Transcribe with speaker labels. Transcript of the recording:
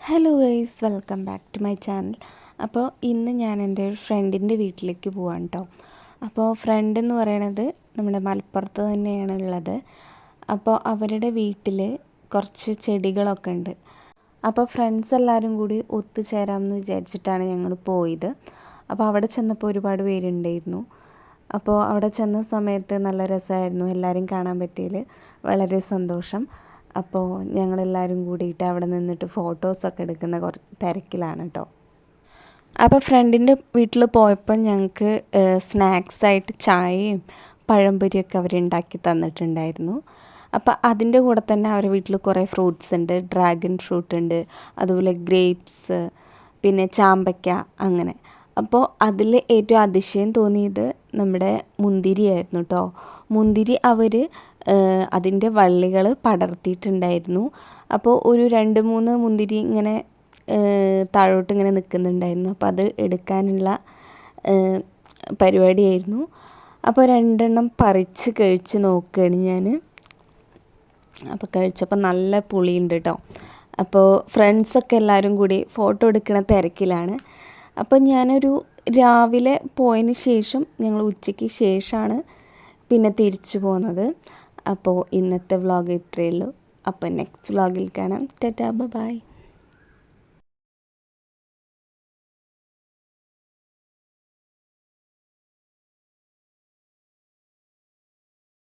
Speaker 1: Hello guys welcome back to my channel അപ്പോൾ ഇന്ന് ഞാൻ എന്റെ ഒരു ഫ്രണ്ടിന്റെ വീട്ടിലേക്ക് പോവാണ് കേട്ടോ അപ്പോൾ ഫ്രണ്ട് എന്ന് പറയണത് നമ്മുടെ മലപ്പുറത്ത് തന്നെയാണ് ഉള്ളത്. അപ്പോൾ അവരുടെ വീട്ടിൽ കുറച്ച് ചെടികളൊക്കെ ഉണ്ട്. അപ്പോൾ ഫ്രണ്ട്സ് എല്ലാവരും കൂടി ഒത്തുചേരാമെന്ന് വിചാരിച്ചിട്ടാണ് ഞങ്ങൾ പോയത്. അപ്പോൾ അവിടെ ചെന്നപ്പോൾ ഒരുപാട് പേരുണ്ടായിരുന്നു. അപ്പോൾ അവിടെ ചെന്ന സമയത്ത് നല്ല രസമായിരുന്നു എല്ലാവരും കാണാൻ പറ്റിയതിൽ വളരെ സന്തോഷം. അപ്പോൾ ഞങ്ങളെല്ലാവരും കൂടിയിട്ട് അവിടെ നിന്നിട്ട് ഫോട്ടോസൊക്കെ എടുക്കുന്ന കുറച്ച് തിരക്കിലാണ് കേട്ടോ അപ്പോൾ ഫ്രണ്ടിന്റെ വീട്ടിൽ പോയപ്പോൾ ഞങ്ങൾക്ക് സ്നാക്സായിട്ട് ചായയും പഴംപൊരിയൊക്കെ അവർ ഉണ്ടാക്കി തന്നിട്ടുണ്ടായിരുന്നു. അപ്പോൾ അതിന്റെ കൂടെ തന്നെ അവരുടെ വീട്ടിൽ കുറേ ഫ്രൂട്ട്സ് ഉണ്ട് ഡ്രാഗൺ ഫ്രൂട്ട് ഉണ്ട് അതുപോലെ ഗ്രേപ്സ് പിന്നെ ചാമ്പയ്ക്ക അങ്ങനെ. അപ്പോൾ അതിൽ ഏറ്റവും അതിശയം തോന്നിയത് നമ്മുടെ മുന്തിരിയായിരുന്നു കേട്ടോ മുന്തിരി അവർ അതിന്റെ വള്ളികൾ പടർത്തിയിട്ടുണ്ടായിരുന്നു. അപ്പോൾ ഒരു രണ്ട് മൂന്ന് മുന്തിരി ഇങ്ങനെ താഴോട്ട് ഇങ്ങനെ നിൽക്കുന്നുണ്ടായിരുന്നു അപ്പോൾ അത് എടുക്കാനുള്ള പരിപാടിയായിരുന്നു. അപ്പോൾ രണ്ടെണ്ണം പറിച്ച് കഴിച്ച് നോക്കുകയാണ് ഞാൻ അപ്പോൾ കഴിച്ചപ്പോൾ നല്ല പുളിയുണ്ട് കേട്ടോ അപ്പോൾ ഫ്രണ്ട്സൊക്കെ എല്ലാവരും കൂടി ഫോട്ടോ എടുക്കുന്ന തിരക്കിലാണ്. അപ്പോൾ ഞാനൊരു രാവിലെ പോയതിന് ശേഷം ഞങ്ങൾ ഉച്ചയ്ക്ക് ശേഷമാണ് പിന്നെ തിരിച്ചു പോകുന്നത് അപ്പോൾ ഇന്നത്തെ വ്ളോഗ് ഇത്രയേ ഉള്ളൂ. അപ്പോൾ നെക്സ്റ്റ് വ്ളോഗിൽ കാണാം. Tata bye.